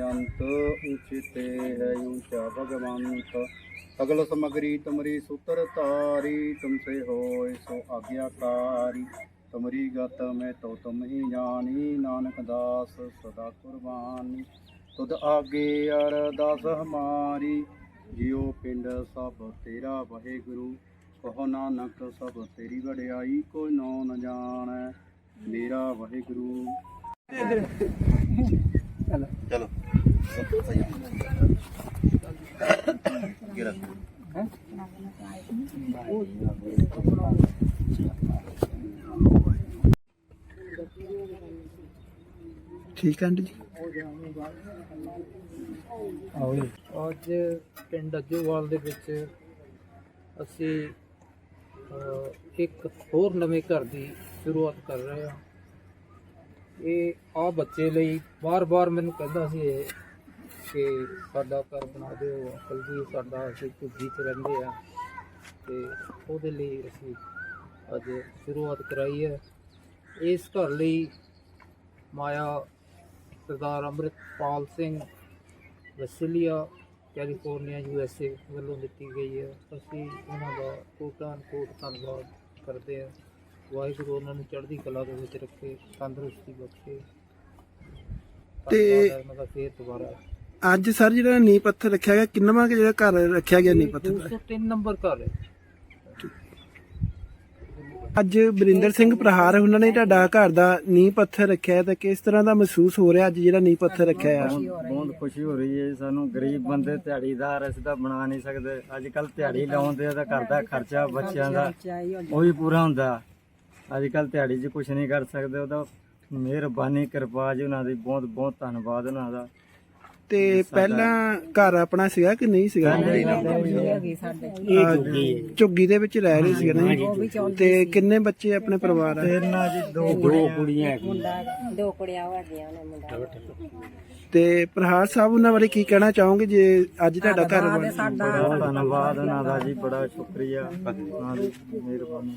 ਅੰਤ ਉਚਿਤੇ ਹੈ ਊਚਾ ਭਗਵੰਤ। ਸਗਲ ਸਮਗਰੀ ਤੁਮਰੀ ਸੂਤਰ ਤਾਰੀ ਤੁਮਸੇ ਹੋਏ ਸੋ ਆਗਿਆਕਾਰੀ। ਤੁਮਰੀ ਗਤ ਮੈਂ ਤੋ ਤੁਮ ਹੀ ਜਾਣੀ, ਨਾਨਕ ਦਾਸ ਸਦਾ ਕੁਰਬਾਨੀ। ਤੁਧ ਆਗੇ ਅਰਦਾਸ ਹਮਾਰੀ, ਜਿਉ ਪਿੰਡ ਸਭ ਤੇਰਾ ਵਾਹਿਗੁਰੂ। ਕਹੋ ਨਾਨਕ, ਸਭ ਤੇਰੀ ਵਡਿਆਈ ਕੋਈ ਨੋ ਨ ਜਾਣੈ। ਮੇਰਾ ਵਾਹਿਗੁਰੂ। ਠੀਕ ਹੈ ਆਂਟੀ ਜੀ। ਅੱਜ ਪਿੰਡ ਅੱਜੂਵਾਲ ਦੇ ਵਿੱਚ ਅਸੀਂ ਅ, ਇੱਕ ਹੋਰ ਨਵੇਂ ਘਰ ਦੀ ਸ਼ੁਰੂਆਤ ਕਰ ਰਹੇ ਹਾਂ। ਇਹ ਆ ਬੱਚੇ ਲਈ ਵਾਰ ਵਾਰ ਮੈਨੂੰ ਕਹਿੰਦਾ ਸੀ ਇਹ ਕਿ ਸਾਡਾ ਘਰ ਬਣਾ ਦਿਓ ਅੰਕਲ ਜੀ ਸਾਡਾ ਅਸੀਂ ਝੁੱਗੀ 'ਚ ਰਹਿੰਦੇ ਆ। ਤੇ ਉਹਦੇ ਲਈ ਅਸੀਂ ਅੱਜ ਸ਼ੁਰੂਆਤ ਕਰਾਈ ਹੈ। ਇਸ ਘਰ ਲਈ ਮਾਇਆ ਸਰਦਾਰ ਅੰਮ੍ਰਿਤਪਾਲ ਸਿੰਘ ਵਸੀਲੀਆ ਕੈਲੀਫੋਰਨੀਆ ਯੂ ਐਸ ਏ ਵੱਲੋਂ ਦਿੱਤੀ ਗਈ ਹੈ। ਅਸੀਂ ਉਹਨਾਂ ਦਾ ਕੋਟਾਨ ਕੋਟ ਧੰਨਵਾਦ ਕਰਦੇ ਹਾਂ। ਵਾਹਿਗੁਰੂ ਉਹਨਾਂ ਨੂੰ ਚੜ੍ਹਦੀ ਕਲਾ ਦੇ ਵਿੱਚ ਰੱਖੇ ਤੰਦਰੁਸਤੀ ਬਖਸ਼ੇ। ਤੇ- ਉਹਨਾਂ ਦਾ ਫੇਰ ਦੁਬਾਰਾ। ਅੱਜ ਸਰ ਜਿਹੜਾ ਨੀਂਹ ਪੱਥਰ ਰੱਖਿਆ ਗਿਆ ਕਿੰਨਵਾਂ ਕੁ ਜਿਹੜਾ ਘਰ ਰੱਖਿਆ ਗਿਆ ਨੀਂਹ ਪੱਥਰ ਦਾ? 203 ਨੰਬਰ ਘਰ ਹੈ। ਅੱਜ ਬਰਿੰਦਰ ਸਿੰਘ ਪ੍ਰਹਾਰ ਉਹਨਾਂ ਨੇ ਤੁਹਾਡਾ ਘਰ ਦਾ ਨੀਂਹ ਪੱਥਰ ਰੱਖਿਆ ਹੈ ਤਾਂ ਕਿਸ ਤਰ੍ਹਾਂ ਦਾ ਮਹਿਸੂਸ ਹੋ ਰਿਹਾ ਅੱਜ ਜਿਹੜਾ ਨੀਂਹ ਪੱਥਰ ਰੱਖਿਆ ਆ ਬਹੁਤ ਖੁਸ਼ੀ ਹੋ ਰਹੀ ਹੈ ਸਾਨੂੰ ਗਰੀਬ ਬੰਦੇ ਦਿਹਾੜੀਦਾਰ ਅਸੀਂ ਤਾਂ ਬਣਾ ਨਹੀਂ ਸਕਦੇ। ਅੱਜ ਕੱਲ ਦਿਹਾੜੀ ਲਾਉਂਦੇ ਆ ਤਾਂ ਘਰ ਦਾ ਖਰਚਾ ਬੱਚਿਆਂ ਦਾ ਉਹ ਵੀ ਪੂਰਾ ਹੁੰਦਾ। ਅੱਜ ਕੱਲ ਦਿਹਾੜੀ 'ਚ ਕੁਝ ਨਹੀਂ ਕਰ ਸਕਦੇ ਉਹਦਾ ਮਿਹਰਬਾਨੀ ਕਿਰਪਾ ਜੀ ਉਹਨਾਂ ਦੀ। ਬਹੁਤ ਬਹੁਤ ਧੰਨਵਾਦ ਉਹਨਾਂ ਦਾ। ਤੇ ਪਹਿਲਾਂ ਘਰ ਆਪਣਾ ਸੀਗਾ ਕਿ ਨਹੀਂ ਸੀਗਾ? ਇਹ ਝੁੱਗੀ ਦੇ ਵਿੱਚ ਰਹਿ ਰਹੇ ਸੀਗੇ ਨਾ ਤੇ ਕਿੰਨੇ ਬੱਚੇ ਆਪਣੇ ਪਰਿਵਾਰ ਆ? ਇਹਨਾਂ ਜੀ ਦੋ ਦੋ ਕੁੜੀਆਂ। ਦੋ ਕੁੜੀਆਂ ਹੋ ਗਈਆਂ ਨੇ ਮੁੰਡਾ। ਤੇ ਪ੍ਰਹਾਰ ਸਾਹਿਬ ਉਹਨਾਂ ਬਾਰੇ ਕੀ ਕਹਿਣਾ ਚਾਹੋਗੇ ਜੇ ਅੱਜ ਤੁਹਾਡਾ ਘਰ ਬਣ ਬਹੁਤ ਧੰਨਵਾਦ ਉਹਨਾਂ ਦਾ ਜੀ ਬੜਾ ਸ਼ੁਕਰੀਆ। ਉਹਨਾਂ ਦੀ ਮਿਹਰਬਾਨੀ।